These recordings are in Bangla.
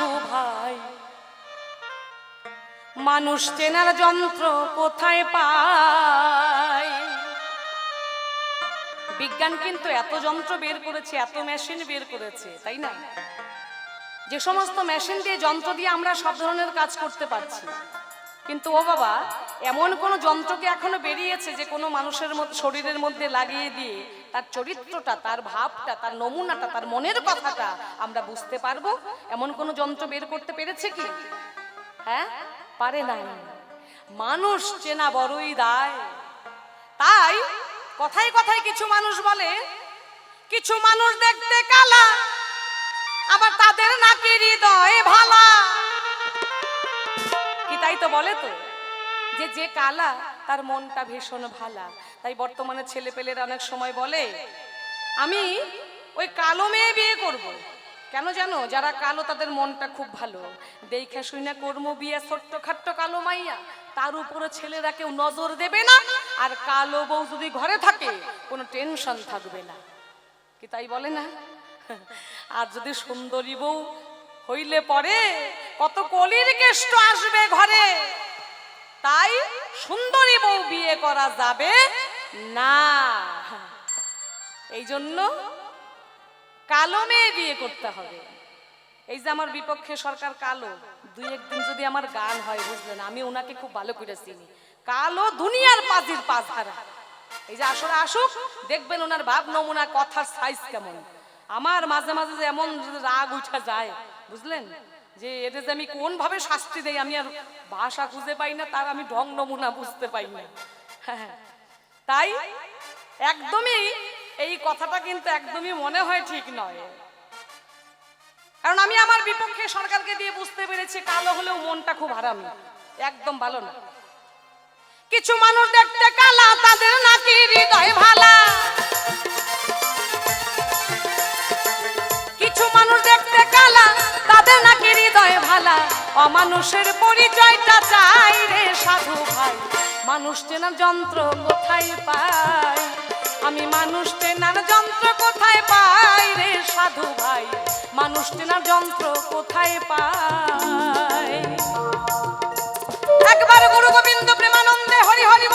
সাধু ভাই। মানুষ চেনার যন্ত্র কোথায় পায়? বিজ্ঞান কিন্তু এত যন্ত্র বের করেছে, এত মেশিন বের করেছে, তাই না? যে সমস্ত মেশিন দিয়ে যন্ত্র দিয়ে আমরা সব ধরনের কাজ করতে পারছি। কিন্তু ও বাবা, এমন কোন যন্ত্রকে এখনও বেরিয়েছে যে কোনো মানুষের মধ্যে, শরীরের মধ্যে লাগিয়ে দিয়ে তার চরিত্রটা, তার ভাবটা, তার নমুনাটা, তার মনের কথাটা আমরা বুঝতে পারব। এমন কোন যন্ত্র বের করতে পেরেছে কি? হ্যাঁ? পারে নাই। মানুষ চেনা বড়ই দায়। তাই কথায় কথায় কিছু মানুষ বলে, কিছু মানুষ দেখতে কালা, আবার তাদের নাকি হৃদয় ভালা। কি তাই তো বলে তো? যে যে কালা, তার মনটা ভীষণ ভালা। তাই বর্তমানে ছেলে পেলেরা অনেক সময় বলে, আমি ওই কালো মেয়ে বিয়ে করব। কেন জানো? যারা কালো তাদের মনটা খুব ভালো। দেখা শুই না কর্ম বিয়ে ছোট্ট খাট্ট কালো মাইয়া, তার উপরে ছেলেরা কেউ নজর দেবে না। আর কালো বউ যদি ঘরে থাকে, কোনো টেনশন থাকবে না। কি তাই বলে না? আর যদি সুন্দরী বউ হইলে পরে কত কলির কেষ্ট আসবে ঘরে। তাই সুন্দরী বউ বিয়ে করা যাবে না। এই জন্য কালো মেয়ে বিয়ে করতে হবে। এই যে আমার বিপক্ষে সরকার কালো, দুই একদিন যদি আমার গান হয় বুঝলেন আমি ওনাকে খুব ভালো করে চিনি। কালো দুনিয়ার পাজির পাঁচ ধারা এই যে আসলে আসুক, দেখবেন ওনার ভাব নমুনা, কথার সাইজ কেমন। আমার মাঝে মাঝে যে এমন রাগ উঠা যায়, বুঝলেন? যে এটা যে আমি কোন ভাবে শাস্তি দেই, আমি আর ভাষা খুঁজে পাই না, তার আমি ঢং নমুনা বুঝতে পাই না। হ্যাঁ। তাই একদমই এই কথাটা কিন্তু একদমই মনে হয় ঠিক নয়। কারণ আমি আমার বিপক্ষে সরকারকে দিয়ে বুঝতে পেরেছি কালো হলেও মনটা খুব হারামি। একদম ভালো না। কিছু মানুষ দেখতে কালা, তাদের নাকি হৃদয় ভালা। কিছু মানুষ দেখতে কালা, তাদের নাকি হৃদয় ভালা। অমানুষের পরিচয়টা চাই রে সাধু ভাই। মানুষ চেনার যন্ত্র কোথায় পাই আমি মানুষ চেনার যন্ত্র কোথায় পাই রে সাধু ভাই? মানুষ চেনার যন্ত্র কোথায় পাই? একবার গুরু গোবিন্দ প্রেমানন্দে হরি হরি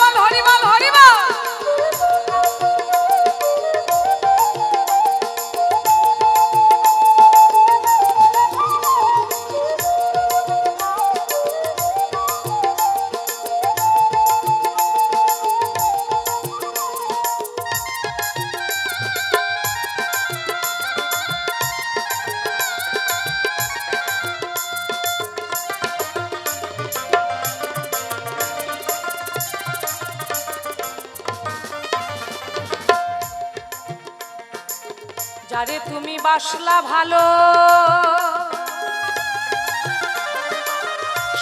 যারে তুমি বাসলা ভালো,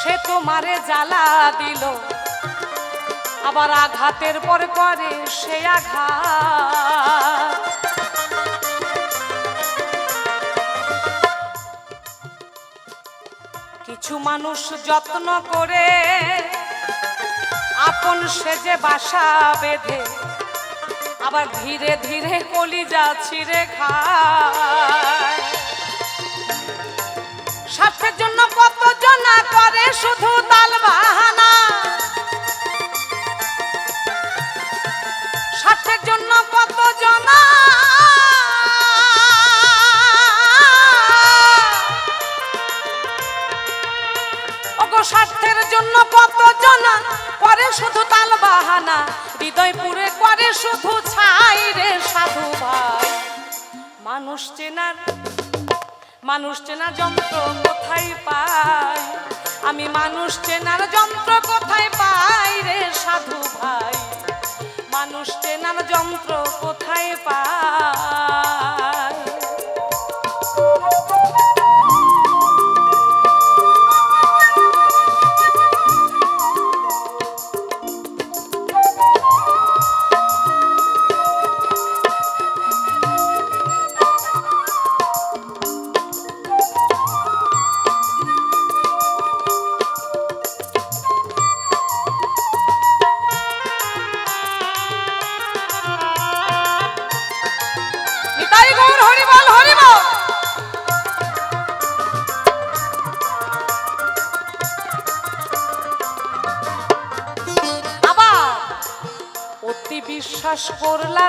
সে তোমারে জ্বালা দিল। আবার আঘাতের পর করে সে আঘাত। কিছু মানুষ যত্ন করে, আপন সেজে বাসা বেঁধে আবার ধীরে ধীরে কলিজা ছিঁড়ে খায়। স্বার্থের জন্য কত জনা করে শুধু তাল বাহানা। স্বার্থের জন্য কত জনা স্বার্থের জন্য কত জনা করে শুধু তাল বাহানা। হৃদয় পুরে করে শুধু মানুষ চেনার মানুষ চেনার যন্ত্র কোথায় পাই আমি মানুষ চেনার যন্ত্র কোথায় পাই রে সাধু ভাই? বিশ্বাস করলা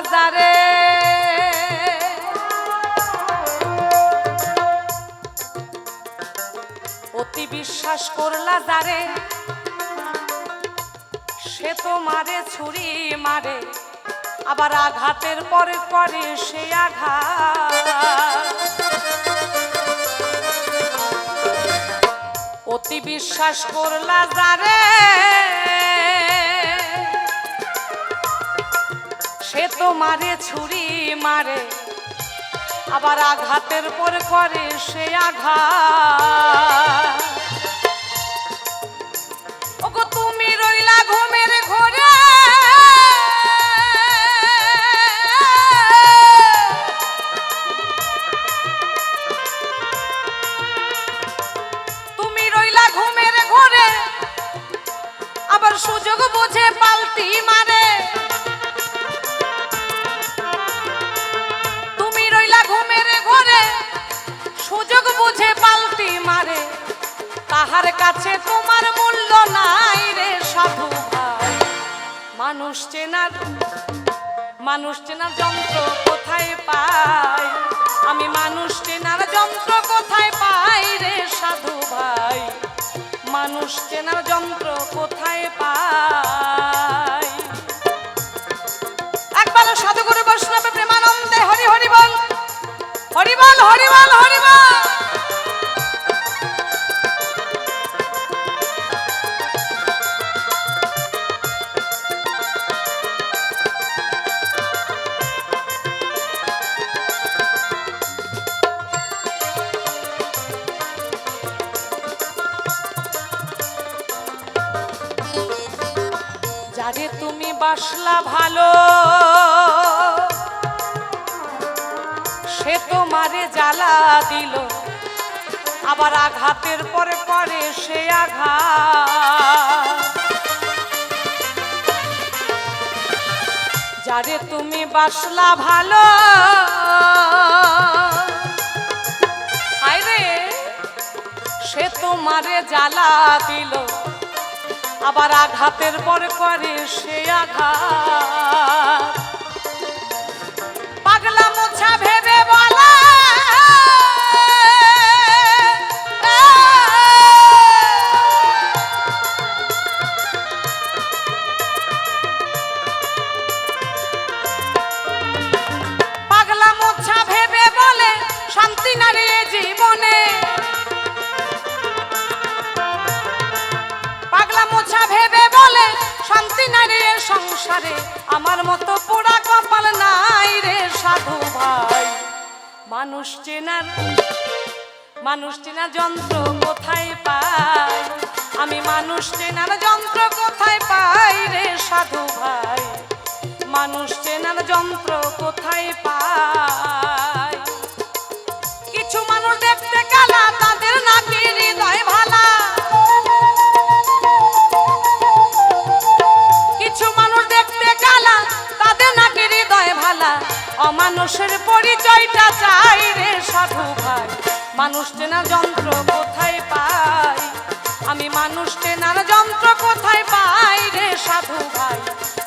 অতি বিশ্বাস করলা যারে। সে তো মারে, ছুরি মারে, আবার আঘাতের পরে করে সে আঘাত। অতি বিশ্বাস করলা যারে। সে তো মারে ছুরি মারে আবার আঘাতের পর করে সে আঘাত। মানুষ চেনার মানুষ চেনার যন্ত্র কোথায় পাই আমি মানুষ চেনার যন্ত্র কোথায় পাই রে সাধু ভাই? মানুষ চেনার যন্ত্র কোথায় পাই যারে তুমি বাসলা ভালো, সে তোমারে জ্বালা দিল। আবার আঘাতের পরে পরে সে আঘাত। যারে তুমি বাসলা ভালো সে তোমারে জ্বালা দিল। আবার আঘাতের পর করে সে আঘাত। শান্তি নাই রে সংসারে। আমার মতো পোড়া কপাল নাই রে সাধু ভাই। মানুষ চেনার মানুষ চেনার যন্ত্র কোথায় পাই আমি মানুষ চেনার যন্ত্র কোথায় পাই রে সাধু ভাই? মানুষ চেনার যন্ত্র কোথায় পাই অমানুষের পরিচয়টা চাই রে সাধু ভাই। মানুষ চেনা যন্ত্র কোথায় পাই? আমি মানুষ চেনার যন্ত্র কোথায় পাই রে সাধু ভাই?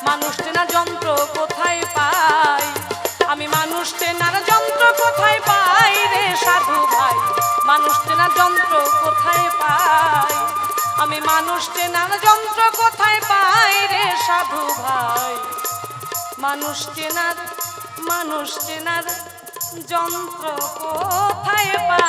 মানুষ চেনা যন্ত্র কোথায় পাই? আমি মানুষ চেনার যন্ত্র কোথায় পাই রে সাধু ভাই? মানুষ চেনার যন্ত্র কোথায় পাই? আমি মানুষ চেনার যন্ত্র কোথায় পাই রে সাধু ভাই? মানুষ চেনার মানুষ চেনার যন্ত্র কোথায় পা